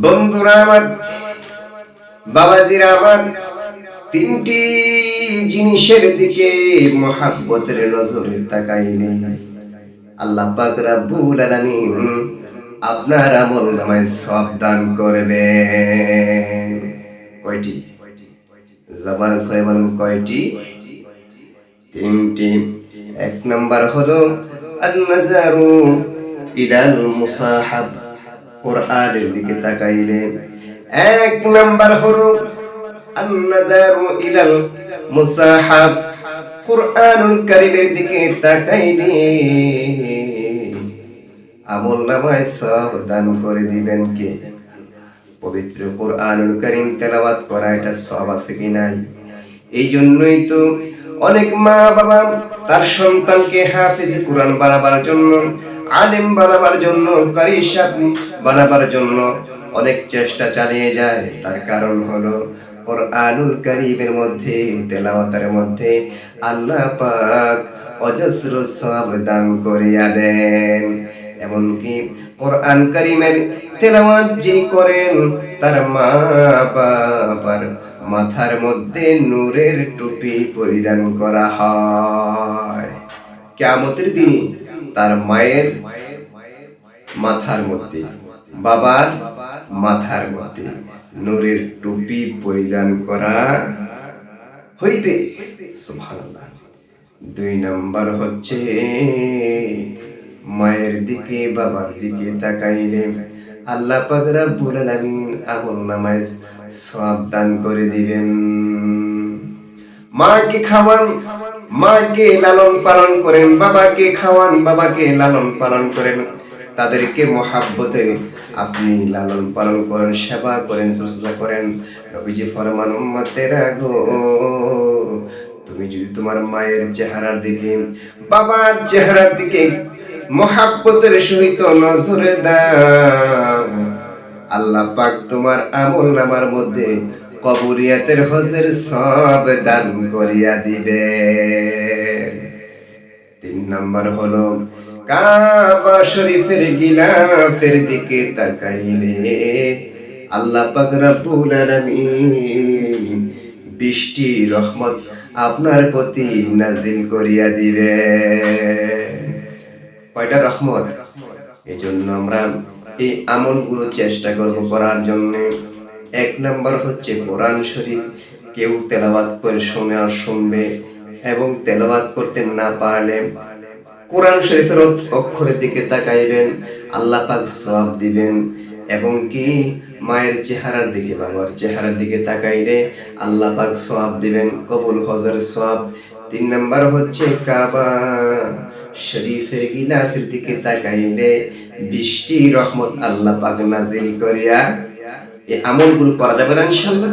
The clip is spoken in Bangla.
বন্ধুরা আমার, বাবাজিরা আমার, তিনটি জিনিসের দিকে মহাব্বতের নজরে তাকাইলে আল্লাহ পাক রাব্বুল আপনার আমল নামায় সব দান করবে কয়টি? জবান করে বলুন, কয়টি? তিনটি। এক নাম্বার হলো আল-নাজারু ইলাল মুসাহাব। কোরআনের দিকে তাকাইলে এক নাম্বার হলো আন-নাজারু ইলাল মুসাহাব কোরআনুল কারীমের দিকে তাকাইলে আমল নামায় সব দান করে দিবেন কে পবিত্র কোরআনুল কারীম তেলাওয়াত করা এটা সব আছে কি নাই এই জন্যই তো অনেক মা বাবা তার সন্তানকে হাফিজ কোরআন বানাবার জন্য আলেম বানাবার জন্য, কারি বানাবার জন্য অনেক চেষ্টা চালিয়ে যায়। তার কারণ হলো কোরআনুল কারীমের মধ্যে, তেলাওয়াতের মধ্যে আল্লাহ পাক অজস্র সব দান করিয়া দেন। এমনকি কোরআন কারিমের তেলাওয়াত যিনি করেন, তার মা বাবার মাথার মধ্যে নূরের টুপি পরিধান করা হয়। কেমতের দিনে তার মায়ের মাথার মধ্যে, বাবার মাথার মধ্যে নূরের টুপি পরিধান করা হইবে। দুই নাম্বার হচ্ছে, মায়ের দিকে, বাবার দিকে তাকাইলে আল্লাহ পাক রব্বুল আলামিন আমল নামায় সব দান করে দিবেন। মাকে খাওয়ান, মাকে লালন পালন করেন, বাবাকে খাওয়ান, বাবাকে লালন পালন করেন। তাদেরকে মহাব্বতে আপনি লালন পালন করেন, সেবা করেন শুশ্রূষা করেন। নবীজি ফরমান, উম্মতেরা তুমি যদি তোমার মায়ের চেহারার দিকে, বাবার চেহারার দিকে মহাব্বতের সহিত নজরে দাও, আল্লাহ পাক তোমার আমল নামার মধ্যে কবরিয়াতের হজের সব দান করিয়া দিবে। তিন নাম্বার হলো, কাবা শরীফের গিলাফের দিকে তাকাইলে আল্লাহ পাক রব্বুল আলামিন বৃষ্টি, রহমত আপনার প্রতি নাজিল করিয়া দিবে। কয়টা রহমত? এই জন্য আমরা এই আমলগুলো চেষ্টা করব করার জন্য। এক নাম্বার হচ্ছে কোরআন শরীফ। কেউ তেলাওয়াত করে শোনে আর শুনবে এবং তেলাওয়াত করতে না পারলে কোরআন শরীফের অক্ষরের দিকে তাকাইবেন, আল্লাহ পাক সব দিবেন এবং কি মায়ের চেহারার দিকে বাবার চেহারার দিকে তাকাইলে আল্লাহ পাক সব দিবেন, কবুল হজর সব তিন নাম্বার হচ্ছে কাবা। শরীফের গিলাফের দিকে তাকাইলে বৃষ্টি রহমত আল্লাহ পাক নাজিল করিয়া এই আমলগুলো করা যাবে না ইনশাল্লাহ